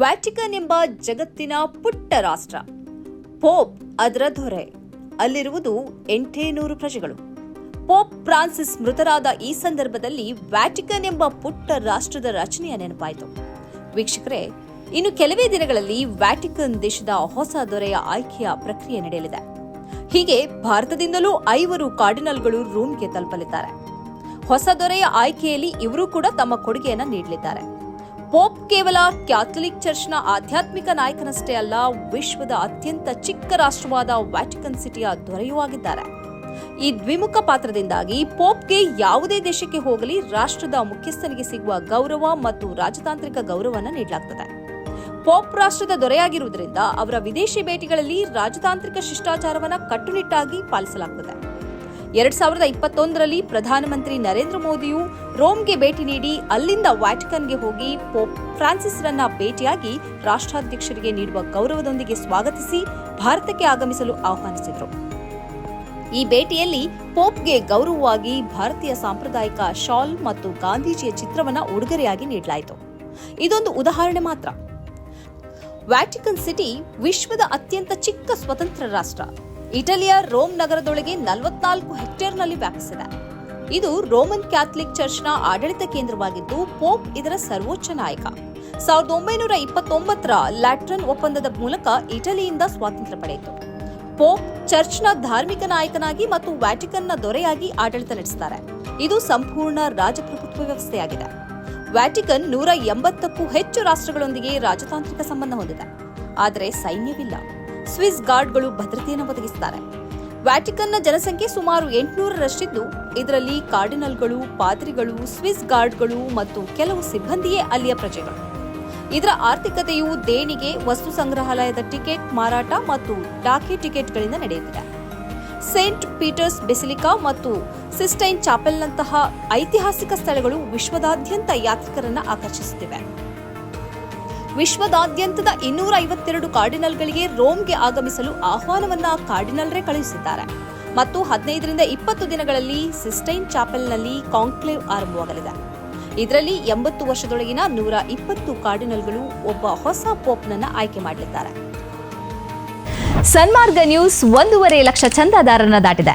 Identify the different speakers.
Speaker 1: Vatican ಎಂಬ ಜಗತ್ತಿನ ಪುಟ್ಟ ರಾಷ್ಟ್ರ. ಪೋಪ್ ಅದರ ದೊರೆ. ಅಲ್ಲಿರುವುದು ಎಂಟೇ ನೂರು ಪ್ರಜೆಗಳು. ಪೋಪ್ ಫ್ರಾನ್ಸಿಸ್ ಮೃತರಾದ ಈ ಸಂದರ್ಭದಲ್ಲಿ ವ್ಯಾಟಿಕನ್ ಎಂಬ ಪುಟ್ಟ ರಾಷ್ಟ್ರದ ರಚನೆಯ ನೆನಪಾಯಿತು. ವೀಕ್ಷಕರೇ, ಇನ್ನು ಕೆಲವೇ ದಿನಗಳಲ್ಲಿ ವ್ಯಾಟಿಕನ್ ದೇಶದ ಹೊಸ ದೊರೆಯ ಆಯ್ಕೆಯ ಪ್ರಕ್ರಿಯೆ ನಡೆಯಲಿದೆ. ಹೀಗೆ ಭಾರತದಿಂದಲೂ ಐವರು ಕಾರ್ಡಿನಲ್ಗಳು ರೂಮ್ಗೆ ತಲುಪಲಿದ್ದಾರೆ. ಹೊಸ ದೊರೆಯ ಆಯ್ಕೆಯಲ್ಲಿ ಇವರು ಕೂಡ ತಮ್ಮ ಕೊಡುಗೆಯನ್ನು ನೀಡಲಿದ್ದಾರೆ. ಪೋಪ್ ಕೇವಲ ಕ್ಯಾಥೊಲಿಕ್ ಚರ್ಚ್ನ ಆಧ್ಯಾತ್ಮಿಕ ನಾಯಕನಷ್ಟೇ ಅಲ್ಲ, ವಿಶ್ವದ ಅತ್ಯಂತ ಚಿಕ್ಕ ರಾಷ್ಟ್ರವಾದ ವ್ಯಾಟಿಕನ್ ಸಿಟಿಯ ದೊರೆಯೂ ಆಗಿದ್ದಾರೆ. ಈ ದ್ವಿಮುಖ ಪಾತ್ರದಿಂದಾಗಿ ಪೋಪ್ಗೆ ಯಾವುದೇ ದೇಶಕ್ಕೆ ಹೋಗಲಿ ರಾಷ್ಟ್ರದ ಮುಖ್ಯಸ್ಥನಿಗೆ ಸಿಗುವ ಗೌರವ ಮತ್ತು ರಾಜತಾಂತ್ರಿಕ ಗೌರವವನ್ನು ನೀಡಲಾಗುತ್ತದೆ ಪೋಪ್ ರಾಷ್ಟ್ರದ ದೊರೆಯಾಗಿರುವುದರಿಂದ ಅವರ ವಿದೇಶಿ ಭೇಟಿಗಳಲ್ಲಿ ರಾಜತಾಂತ್ರಿಕ ಶಿಷ್ಟಾಚಾರವನ್ನು ಕಟ್ಟುನಿಟ್ಟಾಗಿ ಪಾಲಿಸಲಾಗುತ್ತದೆ ಎರಡ್ ಸಾವಿರದ ಇಪ್ಪತ್ತೊಂದರಲ್ಲಿ ಪ್ರಧಾನಮಂತ್ರಿ ನರೇಂದ್ರ ಮೋದಿಯು ರೋಮ್ಗೆ ಭೇಟಿ ನೀಡಿ ಅಲ್ಲಿಂದ ವ್ಯಾಟಿಕನ್ಗೆ ಹೋಗಿ ಪೋಪ್ ಫ್ರಾನ್ಸಿಸ್ರನ್ನ ಭೇಟಿಯಾಗಿ ರಾಷ್ಟ್ರಾಧ್ಯಕ್ಷರಿಗೆ ನೀಡುವ ಗೌರವದೊಂದಿಗೆ ಸ್ವಾಗತಿಸಿ ಭಾರತಕ್ಕೆ ಆಗಮಿಸಲು ಆಹ್ವಾನಿಸಿದರು. ಈ ಭೇಟಿಯಲ್ಲಿ ಪೋಪ್ಗೆ ಗೌರವವಾಗಿ ಭಾರತೀಯ ಸಾಂಪ್ರದಾಯಿಕ ಶಾಲ್ ಮತ್ತು ಗಾಂಧೀಜಿಯ ಚಿತ್ರವನ್ನ ಉಡುಗೊರೆಯಾಗಿ ನೀಡಲಾಯಿತು. ಇದೊಂದು ಉದಾಹರಣೆ ಮಾತ್ರ. ವ್ಯಾಟಿಕನ್ ಸಿಟಿ ವಿಶ್ವದ ಅತ್ಯಂತ ಚಿಕ್ಕ ಸ್ವತಂತ್ರ ರಾಷ್ಟ್ರ. ಇಟಲಿಯ ರೋಮ್ ನಗರದೊಳಗೆ ನಲವತ್ನಾಲ್ಕು ಹೆಕ್ಟೇರ್ನಲ್ಲಿ ವ್ಯಾಪಿಸಿದೆ. ಇದು ರೋಮನ್ ಕ್ಯಾಥಲಿಕ್ ಚರ್ಚ್ನ ಆಡಳಿತ ಕೇಂದ್ರವಾಗಿದ್ದು, ಪೋಪ್ ಇದರ ಸರ್ವೋಚ್ಚ ನಾಯಕ. ಸಾವಿರದ ಒಂಬೈನೂರ ಇಪ್ಪತ್ತೊಂಬತ್ತರ ಲ್ಯಾಟ್ರನ್ ಒಪ್ಪಂದದ ಮೂಲಕ ಇಟಲಿಯಿಂದ ಸ್ವಾತಂತ್ರ್ಯ ಪಡೆಯಿತು. ಪೋಪ್ ಚರ್ಚ್ನ ಧಾರ್ಮಿಕ ನಾಯಕನಾಗಿ ಮತ್ತು ವ್ಯಾಟಿಕನ್ನ ದೊರೆಯಾಗಿ ಆಡಳಿತ ನಡೆಸುತ್ತಾರೆ ಇದು ಸಂಪೂರ್ಣ ರಾಜಪ್ರಭುತ್ವ ವ್ಯವಸ್ಥೆಯಾಗಿದೆ. ವ್ಯಾಟಿಕನ್ ನೂರ ಎಂಬತ್ತಕ್ಕೂ ಹೆಚ್ಚು ರಾಷ್ಟ್ರಗಳೊಂದಿಗೆ ರಾಜತಾಂತ್ರಿಕ ಸಂಬಂಧ ಹೊಂದಿದೆ. ಆದರೆ ಸೈನ್ಯವಿಲ್ಲ. ಸ್ವಿಸ್ ಗಾರ್ಡ್ಗಳು ಭದ್ರತೆಯನ್ನು ಒದಗಿಸುತ್ತಾರೆ. ವ್ಯಾಟಿಕನ್ನ ಜನಸಂಖ್ಯೆ ಸುಮಾರು ಎಂಟುನೂರರಷ್ಟಿದ್ದು, ಇದರಲ್ಲಿ ಕಾರ್ಡಿನಲ್ಗಳು, ಪಾದ್ರಿಗಳು, ಸ್ವಿಸ್ ಗಾರ್ಡ್ಗಳು ಮತ್ತು ಕೆಲವು ಸಿಬ್ಬಂದಿಯೇ ಅಲ್ಲಿಯ ಪ್ರಜೆಗಳು. ಇದರ ಆರ್ಥಿಕತೆಯು ದೇಣಿಗೆ, ವಸ್ತು ಸಂಗ್ರಹಾಲಯದ ಟಿಕೆಟ್ ಮಾರಾಟ ಮತ್ತು ಡಾಕಿ ಟಿಕೆಟ್ಗಳಿಂದ ನಡೆಯುತ್ತಿದೆ. ಸೇಂಟ್ ಪೀಟರ್ಸ್ ಬೆಸಿಲಿಕಾ ಮತ್ತು ಸಿಸ್ಟೈನ್ ಚಾಪೆಲ್ನಂತಹ ಐತಿಹಾಸಿಕ ಸ್ಥಳಗಳು ವಿಶ್ವದಾದ್ಯಂತ ಯಾತ್ರಿಕರನ್ನು ಆಕರ್ಷಿಸುತ್ತಿವೆ. ವಿಶ್ವದಾದ್ಯಂತದ ಇನ್ನೂರ ಐವತ್ತೆರಡು ಕಾರ್ಡಿನಲ್ಗಳಿಗೆ ರೋಮ್ಗೆ ಆಗಮಿಸಲು ಆಹ್ವಾನವನ್ನ ಕಾರ್ಡಿನಲ್ರೇ ಕಳುಹಿಸಿದ್ದಾರೆ. ಮತ್ತು ಹದಿನೈದರಿಂದ ಇಪ್ಪತ್ತು ದಿನಗಳಲ್ಲಿ ಸಿಸ್ಟೈನ್ ಚಾಪೆಲ್ನಲ್ಲಿ ಕಾಂಕ್ಲೇವ್ ಆರಂಭವಾಗಲಿದೆ. ಇದರಲ್ಲಿ ಎಂಬತ್ತು ವರ್ಷದೊಳಗಿನ ನೂರ ಇಪ್ಪತ್ತು ಕಾರ್ಡಿನಲ್ಗಳು ಒಬ್ಬ ಹೊಸ ಪೋಪ್ನನ್ನು ಆಯ್ಕೆ ಮಾಡಲಿದ್ದಾರೆ.
Speaker 2: ಸನ್ಮಾರ್ಗ ನ್ಯೂಸ್ ಒಂದೂವರೆ ಲಕ್ಷ ಚಂದಾದಾರರನ್ನ ದಾಟಿದೆ.